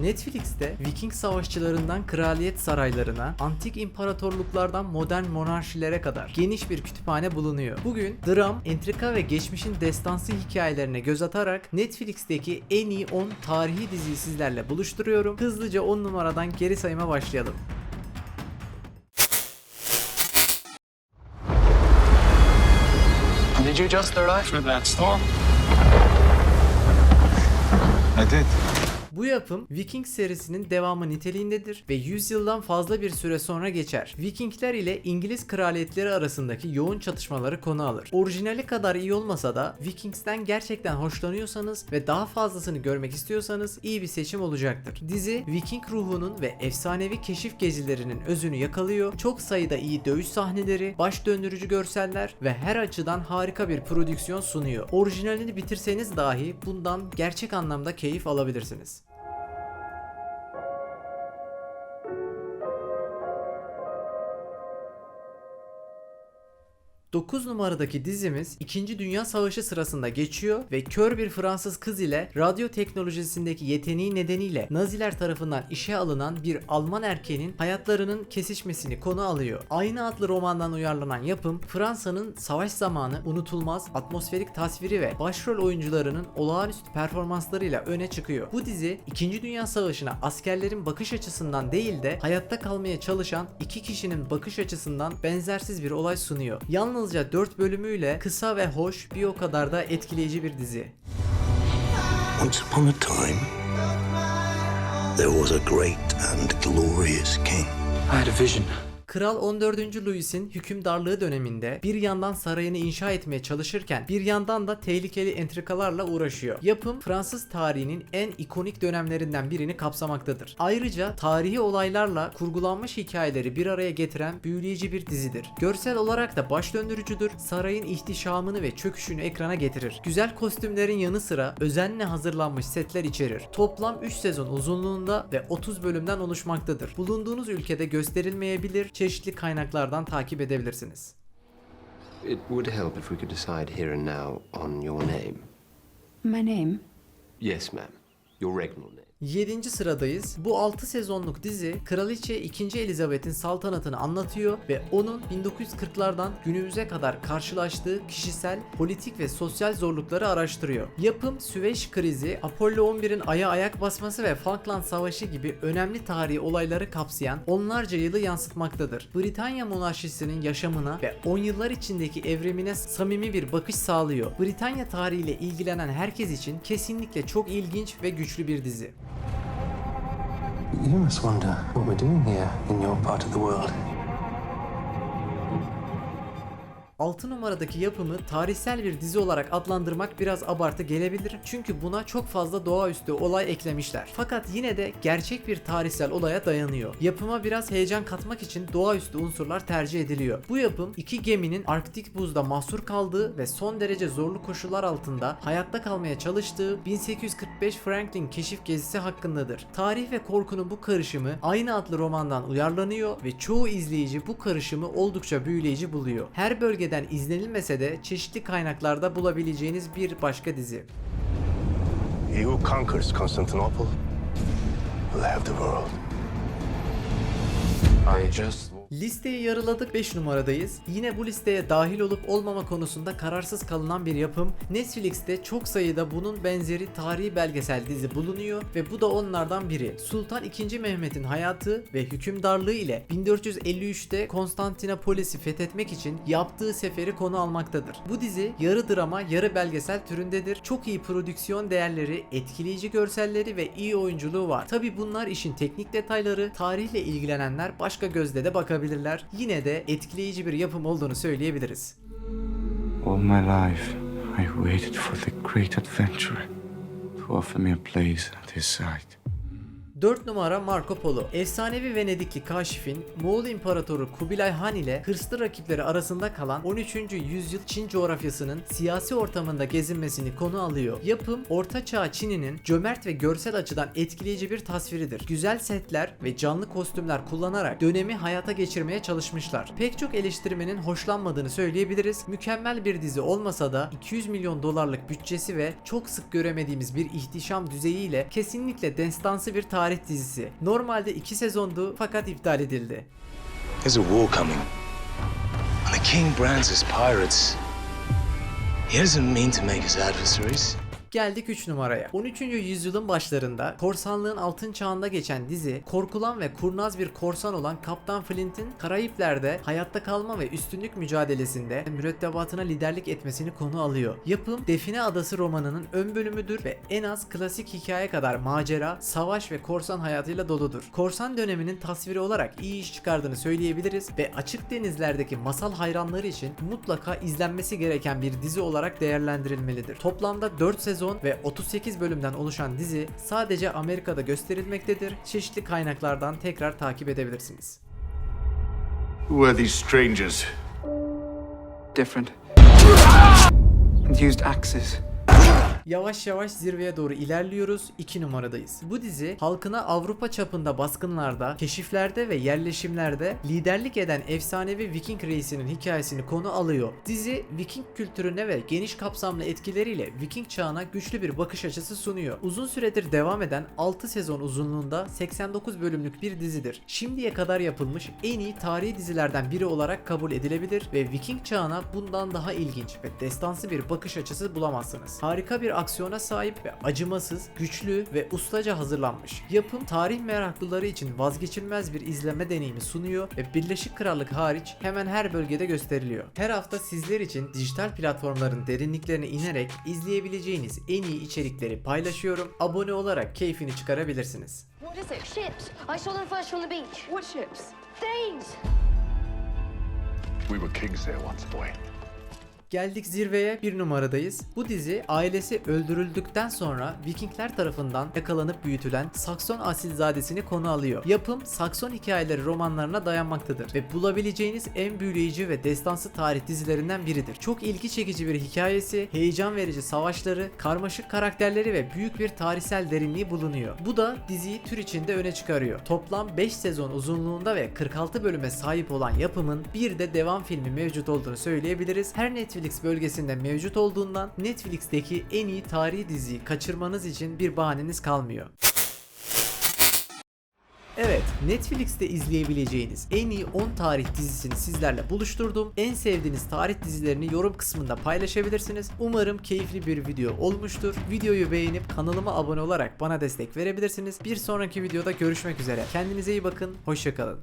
Netflix'te Viking savaşçılarından kraliyet saraylarına, antik imparatorluklardan modern monarşilere kadar geniş bir kütüphane bulunuyor. Bugün dram, entrika ve geçmişin destansı hikayelerine göz atarak Netflix'teki en iyi 10 tarihi diziyi sizlerle buluşturuyorum. Hızlıca 10 numaradan geri sayıma başlayalım. Did you just arrive? for that storm? I did. Bu yapım Viking serisinin devamı niteliğindedir ve 100 yıldan fazla bir süre sonra geçer. Vikingler ile İngiliz kraliyetleri arasındaki yoğun çatışmaları konu alır. Orijinali kadar iyi olmasa da Vikings'ten gerçekten hoşlanıyorsanız ve daha fazlasını görmek istiyorsanız iyi bir seçim olacaktır. Dizi Viking ruhunun ve efsanevi keşif gezilerinin özünü yakalıyor. Çok sayıda iyi dövüş sahneleri, baş döndürücü görseller ve her açıdan harika bir prodüksiyon sunuyor. Orijinalini bitirseniz dahi bundan gerçek anlamda keyif alabilirsiniz. 9 numaradaki dizimiz 2. Dünya Savaşı sırasında geçiyor ve kör bir Fransız kız ile radyo teknolojisindeki yeteneği nedeniyle Naziler tarafından işe alınan bir Alman erkeğinin hayatlarının kesişmesini konu alıyor. Aynı adlı romandan uyarlanan yapım Fransa'nın savaş zamanı unutulmaz atmosferik tasviri ve başrol oyuncularının olağanüstü performanslarıyla öne çıkıyor. Bu dizi 2. Dünya Savaşı'na askerlerin bakış açısından değil de hayatta kalmaya çalışan iki kişinin bakış açısından benzersiz bir olay sunuyor. Yalnızca 4 bölümüyle kısa ve hoş bir o kadar da etkileyici bir dizi. Once upon a time, there was a great and glorious king. I had a vision. Kral 14. Louis'in hükümdarlığı döneminde bir yandan sarayını inşa etmeye çalışırken bir yandan da tehlikeli entrikalarla uğraşıyor. Yapım Fransız tarihinin en ikonik dönemlerinden birini kapsamaktadır. Ayrıca tarihi olaylarla kurgulanmış hikayeleri bir araya getiren büyüleyici bir dizidir. Görsel olarak da baş döndürücüdür. Sarayın ihtişamını ve çöküşünü ekrana getirir. Güzel kostümlerin yanı sıra özenle hazırlanmış setler içerir. Toplam 3 sezon uzunluğunda ve 30 bölümden oluşmaktadır. Bulunduğunuz ülkede gösterilmeyebilir, çeşitli kaynaklardan takip edebilirsiniz. It would help if we could decide here and now on your name. My name? Yes, ma'am. Your regnal name. 7. sıradayız. Bu 6 sezonluk dizi Kraliçe 2. Elizabeth'in saltanatını anlatıyor ve onun 1940'lardan günümüze kadar karşılaştığı kişisel, politik ve sosyal zorlukları araştırıyor. Yapım Süveyş krizi, Apollo 11'in aya ayak basması ve Falkland Savaşı gibi önemli tarihi olayları kapsayan onlarca yılı yansıtmaktadır. Britanya monarşisinin yaşamına ve 10 yıllar içindeki evrimine samimi bir bakış sağlıyor. Britanya tarihiyle ilgilenen herkes için kesinlikle çok ilginç ve güçlü bir dizi. You must wonder what we're doing here in your part of the world. 6 numaradaki yapımı tarihsel bir dizi olarak adlandırmak biraz abartı gelebilir. Çünkü buna çok fazla doğaüstü olay eklemişler. Fakat yine de gerçek bir tarihsel olaya dayanıyor. Yapıma biraz heyecan katmak için doğaüstü unsurlar tercih ediliyor. Bu yapım iki geminin Arktik buzda mahsur kaldığı ve son derece zorlu koşullar altında hayatta kalmaya çalıştığı 1845 Franklin keşif gezisi hakkındadır. Tarih ve korkunun bu karışımı aynı adlı romandan uyarlanıyor ve çoğu izleyici bu karışımı oldukça büyüleyici buluyor. Her bölgeden izlenilmese de çeşitli kaynaklarda bulabileceğiniz bir başka dizi. He who conquers Constantinople will have the world. I just. Listeyi yarıladık 5 numaradayız. Yine bu listeye dahil olup olmama konusunda kararsız kalınan bir yapım. Netflix'te çok sayıda bunun benzeri tarihi belgesel dizi bulunuyor ve bu da onlardan biri. Sultan II. Mehmet'in hayatı ve hükümdarlığı ile 1453'te Konstantinopolis'i fethetmek için yaptığı seferi konu almaktadır. Bu dizi yarı drama yarı belgesel türündedir. Çok iyi prodüksiyon değerleri, etkileyici görselleri ve iyi oyunculuğu var. Tabi bunlar işin teknik detayları, tarihle ilgilenenler başka gözle de bakabilirler. Yine de etkileyici bir yapım olduğunu söyleyebiliriz. All my life, I waited for the great adventurer to offer me a place at his side. 4 numara Marco Polo. Efsanevi Venedikli kaşifin Moğol İmparatoru Kubilay Han ile hırslı rakipleri arasında kalan 13. yüzyıl Çin coğrafyasının siyasi ortamında gezinmesini konu alıyor. Yapım Orta Çağ Çin'inin cömert ve görsel açıdan etkileyici bir tasviridir. Güzel setler ve canlı kostümler kullanarak dönemi hayata geçirmeye çalışmışlar. Pek çok eleştirmenin hoşlanmadığını söyleyebiliriz. Mükemmel bir dizi olmasa da 200 milyon dolarlık bütçesi ve çok sık göremediğimiz bir ihtişam düzeyiyle kesinlikle destansı bir tarih tarih dizisi. Normalde 2 sezondu fakat iptal edildi. There's a war coming. When the king brands us pirates, he doesn't mean to make us adversaries. Geldik 3 numaraya. 13. yüzyılın başlarında korsanlığın altın çağında geçen dizi korkulan ve kurnaz bir korsan olan Kaptan Flint'in Karayipler'de hayatta kalma ve üstünlük mücadelesinde mürettebatına liderlik etmesini konu alıyor. Yapım Define Adası romanının ön bölümüdür ve en az klasik hikaye kadar macera, savaş ve korsan hayatıyla doludur. Korsan döneminin tasviri olarak iyi iş çıkardığını söyleyebiliriz ve açık denizlerdeki masal hayranları için mutlaka izlenmesi gereken bir dizi olarak değerlendirilmelidir. Toplamda 4 sezon ve 38 bölümden oluşan dizi sadece Amerika'da gösterilmektedir. Çeşitli kaynaklardan tekrar takip edebilirsiniz. Who are these strangers? Different. And used axes. Yavaş yavaş zirveye doğru ilerliyoruz. 2 numaradayız. Bu dizi halkına Avrupa çapında baskınlarda, keşiflerde ve yerleşimlerde liderlik eden efsanevi Viking reisinin hikayesini konu alıyor. Dizi Viking kültürüne ve geniş kapsamlı etkileriyle Viking çağına güçlü bir bakış açısı sunuyor. Uzun süredir devam eden 6 sezon uzunluğunda 89 bölümlük bir dizidir. Şimdiye kadar yapılmış en iyi tarihi dizilerden biri olarak kabul edilebilir ve Viking çağına bundan daha ilginç ve destansı bir bakış açısı bulamazsınız. Harika bir aksiyona sahip ve acımasız, güçlü ve ustaca hazırlanmış. Yapım tarih meraklıları için vazgeçilmez bir izleme deneyimi sunuyor ve Birleşik Krallık hariç hemen her bölgede gösteriliyor. Her hafta sizler için dijital platformların derinliklerine inerek izleyebileceğiniz en iyi içerikleri paylaşıyorum. Abone olarak keyfini çıkarabilirsiniz. What is it? Ships. I saw them first from the beach. What ships? Things. We were kings there once, boy. Geldik zirveye bir numaradayız. Bu dizi ailesi öldürüldükten sonra Vikingler tarafından yakalanıp büyütülen Sakson asilzadesini konu alıyor. Yapım Sakson hikayeleri romanlarına dayanmaktadır ve bulabileceğiniz en büyüleyici ve destansı tarih dizilerinden biridir. Çok ilgi çekici bir hikayesi, heyecan verici savaşları, karmaşık karakterleri ve büyük bir tarihsel derinliği bulunuyor. Bu da diziyi tür içinde öne çıkarıyor. Toplam 5 sezon uzunluğunda ve 46 bölüme sahip olan yapımın bir de devam filmi mevcut olduğunu söyleyebiliriz. Her Netflix bölgesinde mevcut olduğundan Netflix'teki en iyi tarihi diziyi kaçırmanız için bir bahaneniz kalmıyor. Evet, Netflix'te izleyebileceğiniz en iyi 10 tarih dizisini sizlerle buluşturdum. En sevdiğiniz tarih dizilerini yorum kısmında paylaşabilirsiniz. Umarım keyifli bir video olmuştur. Videoyu beğenip kanalıma abone olarak bana destek verebilirsiniz. Bir sonraki videoda görüşmek üzere. Kendinize iyi bakın, hoşçakalın.